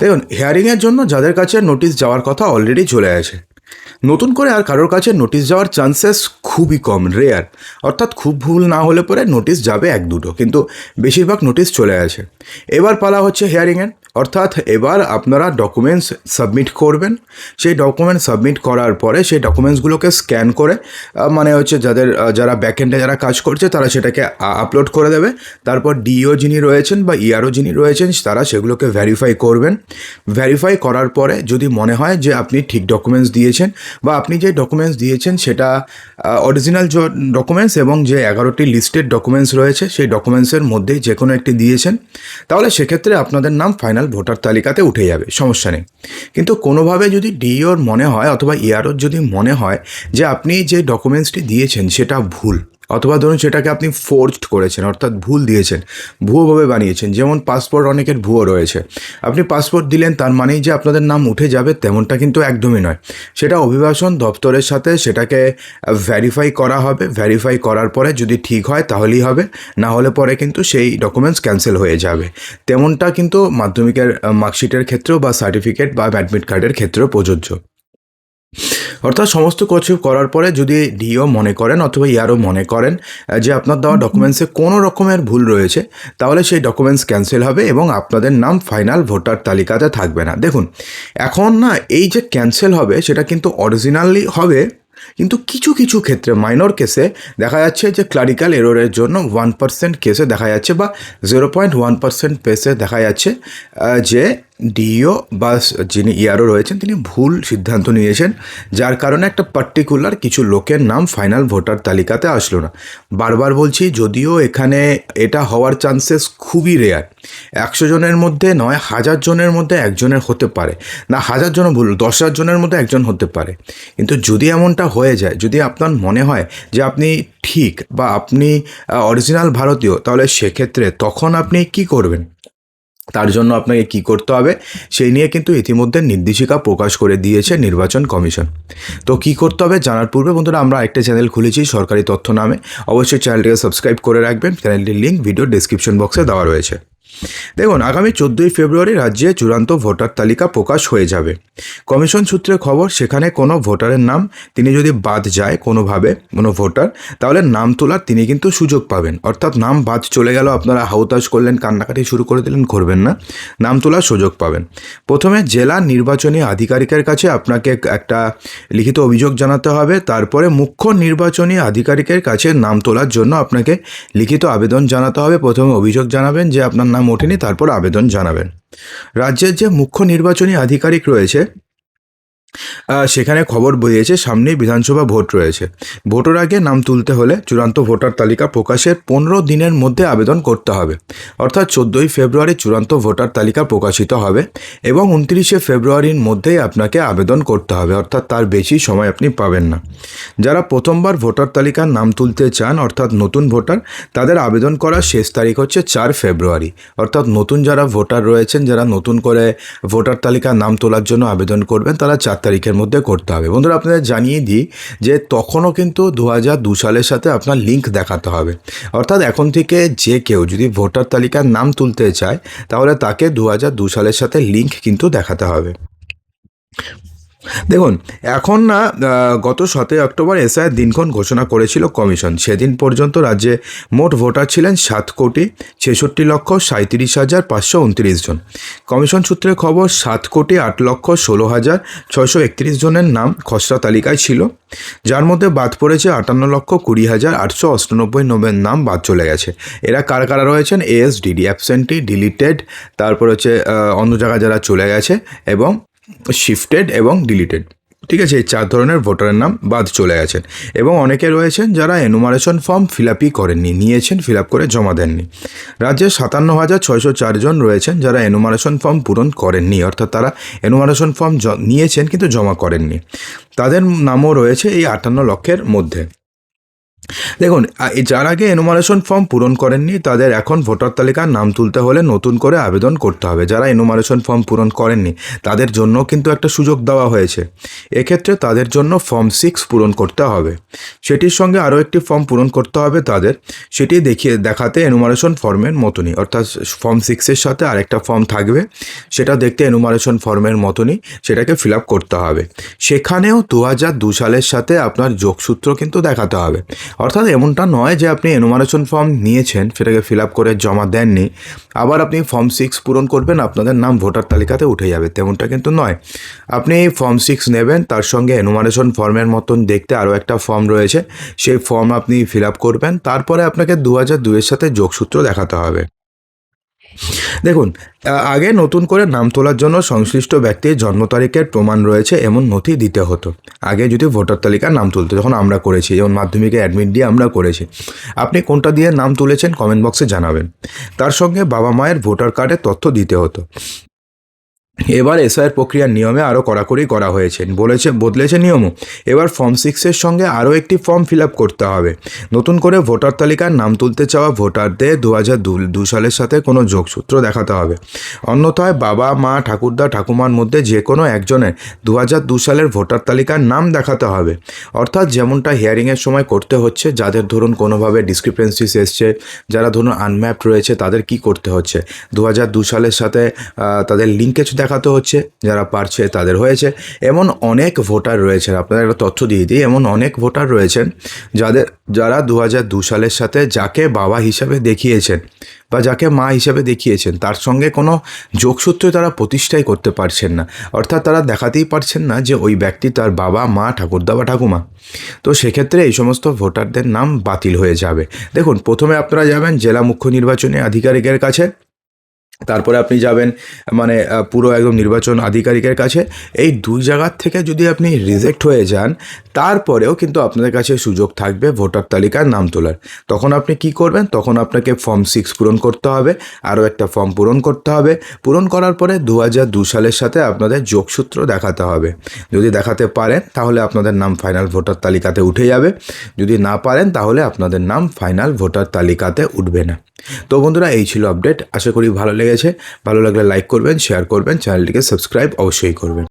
দেখুন হিয়ারিংয়ের জন্য যাদের কাছে নোটিশ যাওয়ার কথা অলরেডি চলে আছে নতুন করে আর কারোর কাছে নোটিশ যাওয়ার চান্সেস খুবই কম রেয়ার অর্থাৎ খুব ভুল না হলে পরে নোটিশ যাবে এক দুটো, কিন্তু বেশিরভাগ নোটিশ চলে আছে এবার পালা হচ্ছে হিয়ারিংয়ের অর্থাৎ এবার আপনারা ডকুমেন্টস সাবমিট করবেন। সেই ডকুমেন্ট সাবমিট করার পরে সেই ডকুমেন্টসগুলোকে স্ক্যান করে মানে হচ্ছে যাদের যারা ব্যাকএন্ডে যারা কাজ করছে, তারা সেটাকে আপলোড করে দেবে। তারপর ডিও যিনি রয়েছেন বা ইআরও যিনি রয়েছেন, তারা সেগুলোকে ভেরিফাই করবেন। ভেরিফাই করার পরে যদি মনে হয় যে আপনি ঠিক ডকুমেন্টস দিয়েছেন বা আপনি যে ডকুমেন্টস দিয়েছেন সেটা অরিজিনাল ডকুমেন্টস এবং যে এগারোটি লিস্টেড ডকুমেন্টস রয়েছে, সেই ডকুমেন্টসের মধ্যেই যে কোনো একটি দিয়েছেন। তাহলে সেক্ষেত্রে আপনাদের নাম ফাইনাল ভোটার তালিকাতে উঠে যাবে, সমস্যা নেই। কিন্তু কোনোভাবে যদি ডিওর মনে হয় অথবা ইআরওর যদি মনে হয় যে আপনি যে ডকুমেন্টসটি দিয়েছেন সেটা ভুল অথবা ধরুন সেটাকে আপনি ফোর্জড করেছেন, অর্থাৎ ভুল দিয়েছেন, ভুয়োভাবে বানিয়েছেন, যেমন পাসপোর্ট অনেকের ভুয়ো রয়েছে। আপনি পাসপোর্ট দিলেন, তার মানেই যে আপনাদের নাম উঠে যাবে, তেমনটা কিন্তু একদমই নয়। সেটা অভিবাসন দপ্তরের সাথে সেটাকে ভেরিফাই করা হবে ভেরিফাই করার পরে যদি ঠিক হয়, তাহলেই হবে, না হলে পরে কিন্তু সেই ডকুমেন্টস ক্যান্সেল হয়ে যাবে। তেমনটা কিন্তু মাধ্যমিকের মার্কশিটের ক্ষেত্রেও বা সার্টিফিকেট বা অ্যাডমিট কার্ডের ক্ষেত্রেও প্রযোজ্য। অর্থাৎ সমস্ত কিছু করার পরে যদি ডিও মনে করেন অথবা ইয়ারও মনে করেন যে আপনার দেওয়া ডকুমেন্টসে কোনো রকমের ভুল রয়েছে, তাহলে সেই ডকুমেন্টস ক্যান্সেল হবে এবং আপনাদের নাম ফাইনাল ভোটার তালিকাতে থাকবে না। দেখুন, এখন না এই যে ক্যান্সেল হবে, সেটা কিন্তু অরিজিনালি হবে, কিন্তু কিছু কিছু ক্ষেত্রে মাইনর কেসে দেখা যাচ্ছে যে ক্লারিক্যাল এররের জন্য ওয়ান পার্সেন্ট কেসে দেখা যাচ্ছে বা জিরো পয়েন্ট ওয়ান পার্সেন্ট পেসে দেখা যাচ্ছে যে ডিও বা যিনি ইয়ারও রয়েছেন, তিনি ভুল সিদ্ধান্ত নিয়েছেন, যার কারণে একটা পার্টিকুলার কিছু লোকের নাম ফাইনাল ভোটার তালিকাতে আসলো না। বারবার বলছি, যদিও এখানে এটা হওয়ার চান্সেস খুবই রেয়ার একশো জনের মধ্যে নয়, হাজার জনের মধ্যে একজনের হতে পারে। না, হাজার জন ভুল, দশ হাজার জনের মধ্যে একজন হতে পারে। কিন্তু যদি এমনটা হয়ে যায়, যদি আপনার মনে হয় যে আপনি ঠিক বা আপনি অরিজিনাল ভারতীয়, তাহলে সেক্ষেত্রে তখন আপনি কি করবেন? তার জন্য আপনাকে কি করতে হবে? সেই নিয়ে কিন্তু ইতিমধ্যে নির্দেশিকা প্রকাশ করে দিয়েছে নির্বাচন কমিশন। তো কি করতে হবে জানার পূর্বে বন্ধুরা আমরা একটা চ্যানেল খুলেছি সরকারি তথ্য নামে। অবশ্যই চ্যানেলটিকে সাবস্ক্রাইব করে রাখবেন। চ্যানেলটির লিঙ্ক ভিডিও ডিসক্রিপশন বক্সে দেওয়া রয়েছে। দেখুন, আগামী চোদ্দোই ফেব্রুয়ারি রাজ্যে চূড়ান্ত ভোটার তালিকা প্রকাশ হয়ে যাবে। কমিশন সূত্রে খবর, সেখানে কোনো ভোটারের নাম, তিনি যদি বাদ যায় কোনোভাবে কোনো ভোটার, তাহলে নাম তোলার তিনি কিন্তু সুযোগ পাবেন। অর্থাৎ নাম বাদ চলে গেল, আপনারা হাউতাস করলেন, কান্নাকাটি শুরু করে দিলেন করবেন না। নাম তোলার সুযোগ পাবেন। প্রথমে জেলা নির্বাচনী আধিকারিকের কাছে আপনাকে একটা লিখিত অভিযোগ জানাতে হবে। তারপরে মুখ্য নির্বাচনী আধিকারিকের কাছে নাম তোলার জন্য আপনাকে লিখিত আবেদন জানাতে হবে। প্রথমে অভিযোগ জানাবেন যে আপনার নাম ওঠেনি তারপর আবেদন জানাবেন। রাজ্যের যে মুখ্য নির্বাচনী আধিকারিক রয়েছে সেখানে খবর বেরিয়েছে, সামনেই বিধানসভা ভোট রয়েছে। ভোটের আগে নাম তুলতে হলে চূড়ান্ত ভোটার তালিকা প্রকাশের পনেরো দিনের মধ্যে আবেদন করতে হবে। অর্থাৎ চোদ্দোই ফেব্রুয়ারি চূড়ান্ত ভোটার তালিকা প্রকাশিত হবে এবং উনত্রিশে ফেব্রুয়ারির মধ্যেই আপনাকে আবেদন করতে হবে, অর্থাৎ তার বেশি সময় আপনি পাবেন না। যারা প্রথমবার ভোটার তালিকার নাম তুলতে চান, অর্থাৎ নতুন ভোটার, তাদের আবেদন করার শেষ তারিখ হচ্ছে চার ফেব্রুয়ারি। অর্থাৎ নতুন যারা ভোটার রয়েছেন, যারা নতুন করে ভোটার তালিকার নাম তোলার জন্য আবেদন করবেন, তারা চার তারিখের মধ্যে করতে হবে। বন্ধুরা, আপনাদের জানিয়ে দিই যে তখনও কিন্তু দু হাজার দু সালের সাথে আপনার লিঙ্ক দেখাতে হবে। অর্থাৎ এখন থেকে যে কেউ যদি ভোটার তালিকার নাম তুলতে চায়, তাহলে তাকে দু হাজার দু সালের সাথে লিঙ্ক কিন্তু দেখাতে হবে। দেখুন, এখন না গত সতেরো অক্টোবর এসআইয়ের দিনক্ষণ ঘোষণা করেছিল কমিশন। সেদিন পর্যন্ত রাজ্যে মোট ভোটার ছিলেন সাত কোটি ছেষট্টি লক্ষ সাঁত্রিশ হাজার পাঁচশো উনত্রিশ জন। কমিশন সূত্রে খবর, সাত কোটি আট লক্ষ ষোলো হাজার ছয়শো একত্রিশ জনের নাম খসড়া তালিকায় ছিল। যার মধ্যে বাদ পড়েছে আটান্ন লক্ষ কুড়ি হাজার আটশো অষ্টানব্বই নবের নাম বাদ চলে গেছে। এরা কারা কারা রয়েছেন? এএসডিডি অ্যাবসেন্টি ডিলিটেড তারপর হচ্ছে অন্য জায়গায় যারা চলে গেছে এবং শিফটেড এবং ডিলিটেড ঠিক আছে, এই চার ধরনের ভোটারের নাম বাদ চলে গেছেন। এবং অনেকে রয়েছেন যারা এনুমারেশন ফর্ম ফিল আপই করেননি, নিয়েছেন ফিল আপ করে জমা দেননি। রাজ্যে সাতান্ন হাজার ছয়শো চারজন রয়েছেন যারা এনুমারেশন ফর্ম পূরণ করেননি, অর্থাৎ তারা এনুমারেশন ফর্ম নিয়েছেন কিন্তু জমা করেননি। তাদের নামও রয়েছে এই আটান্ন লক্ষের মধ্যে। দেখুন যার আগে এনুমারেশন ফর্ম পূরণ করেননি, তাদের এখন ভোটার তালিকার নাম তুলতে হলে নতুন করে আবেদন করতে হবে। যারা এনুমারেশন ফর্ম পূরণ করেননি, তাদের জন্য কিন্তু একটা সুযোগ দেওয়া হয়েছে। এক্ষেত্রে তাদের জন্য ফর্ম সিক্স পূরণ করতে হবে। সেটির সঙ্গে আরও একটি ফর্ম পূরণ করতে হবে তাদের। সেটি দেখিয়ে, দেখাতে এনুমারেশন ফর্মের মতনই। অর্থাৎ ফর্ম সিক্সের সাথে আরেকটা ফর্ম থাকবে। সেটা দেখতে এনুমারেশন ফর্মের মতনই সেটাকে ফিল আপ করতে হবে। সেখানেও দু হাজার দু সালের সাথে আপনার যোগসূত্র কিন্তু দেখাতে হবে। অর্থাৎ এমনটা নয় যে আপনি এনুমারেশন ফর্ম নিয়েছেন, সেটাকে ফিল আপ করে জমা দেননি, আবার আপনি ফর্ম সিক্স পূরণ করবেন, আপনাদের নাম ভোটার তালিকাতে উঠে যাবে, তেমনটা কিন্তু নয়। আপনি ফর্ম সিক্স নেবেন, তার সঙ্গে এনুমারেশন ফর্মের মতন দেখতে আরও একটা ফর্ম রয়েছে, সেই ফর্ম আপনি ফিল আপ করবেন, তারপরে আপনাকে দু হাজার দুইয়ের সাথে যোগসূত্র দেখাতে হবে। দেখুন আগে নতুন করে নাম তোলার জন্য সংশ্লিষ্ট ব্যক্তির জন্ম তারিখের প্রমাণ রয়েছে এমন নথি দিতে হতো। আগে যদি ভোটার তালিকার নাম তুলতো, যখন আমরা করেছি, যেমন মাধ্যমিকে অ্যাডমিট দিয়ে আমরা করেছি, আপনি কোনটা দিয়ে নাম তুলেছেন কমেন্ট বক্সে জানাবেন। তার সঙ্গে বাবা মায়ের ভোটার কার্ডের তথ্য দিতে হতো। এবার এসআইয়ের প্রক্রিয়ার নিয়মে আরও কড়াকড়ি করা হয়েছে। বলেছে, বদলেছে নিয়মও। এবার ফর্ম সিক্সের সঙ্গে আরও একটি ফর্ম ফিল আপ করতে হবে। নতুন করে ভোটার তালিকার নাম তুলতে চাওয়া ভোটারদের দু হাজার দু সালের সাথে কোনো যোগসূত্র দেখাতে হবে। অন্যথায় বাবা, মা, ঠাকুরদা, ঠাকুমার মধ্যে যে কোনো একজনের দু হাজার দু সালের ভোটার তালিকার নাম দেখাতে হবে। অর্থাৎ যেমনটা হিয়ারিংয়ের সময় করতে হচ্ছে, যাদের ধরুন কোনোভাবে ডিসক্রিপেন্সিস এসছে, যারা ধরুন আনম্যাপড রয়েছে, তাদের কি করতে হচ্ছে? দু হাজার দু সালের সাথে তাদের লিঙ্কেজ দেখাতে হচ্ছে, যারা পারছে তাদের হয়েছে। এমন অনেক ভোটার রয়েছেন, আপনাদের একটা তথ্য দিয়ে দিই, এমন অনেক ভোটার রয়েছেন যাদের, যারা দু দু সালের সাথে যাকে বাবা হিসাবে দেখিয়েছেন বা যাকে মা হিসাবে দেখিয়েছেন, তার সঙ্গে কোনো যোগসূত্র তারা প্রতিষ্ঠাই করতে পারছেন না। অর্থাৎ তারা দেখাতেই পারছেন না যে ওই ব্যক্তি তার বাবা, মা, ঠাকুরদা বা ঠাকুমা। তো সেক্ষেত্রে এই সমস্ত ভোটারদের নাম বাতিল হয়ে যাবে। দেখুন, প্রথমে আপনারা যাবেন জেলা মুখ্য নির্বাচনী আধিকারিকের কাছে। তারপরে আপনি যাবেন মানে পুরো একদম নির্বাচন আধিকারিকের কাছে। এই দুই জায়গার থেকে যদি আপনি রিজেক্ট হয়ে যান, তারপরেও কিন্তু আপনাদের কাছে সুযোগ থাকবে ভোটার তালিকার নাম তোলার। তখন আপনি কি করবেন? তখন আপনাকে ফর্ম সিক্স পূরণ করতে হবে, আরও একটা ফর্ম পূরণ করতে হবে। পূরণ করার পরে দু হাজার দু সালের সাথে আপনাদের যোগসূত্র দেখাতে হবে। যদি দেখাতে পারেন, তাহলে আপনাদের নাম ফাইনাল ভোটার তালিকাতে উঠে যাবে। যদি না পারেন, তাহলে আপনাদের নাম ফাইনাল ভোটার তালিকাতে উঠবে না। তো বন্ধুরা, এই ছিল আপডেট আশা করি ভালো লেগেছে ভালো লাগলে লাইক করবেন শেয়ার করবেন চ্যানেলটিকে সাবস্ক্রাইব অবশ্যই করবেন।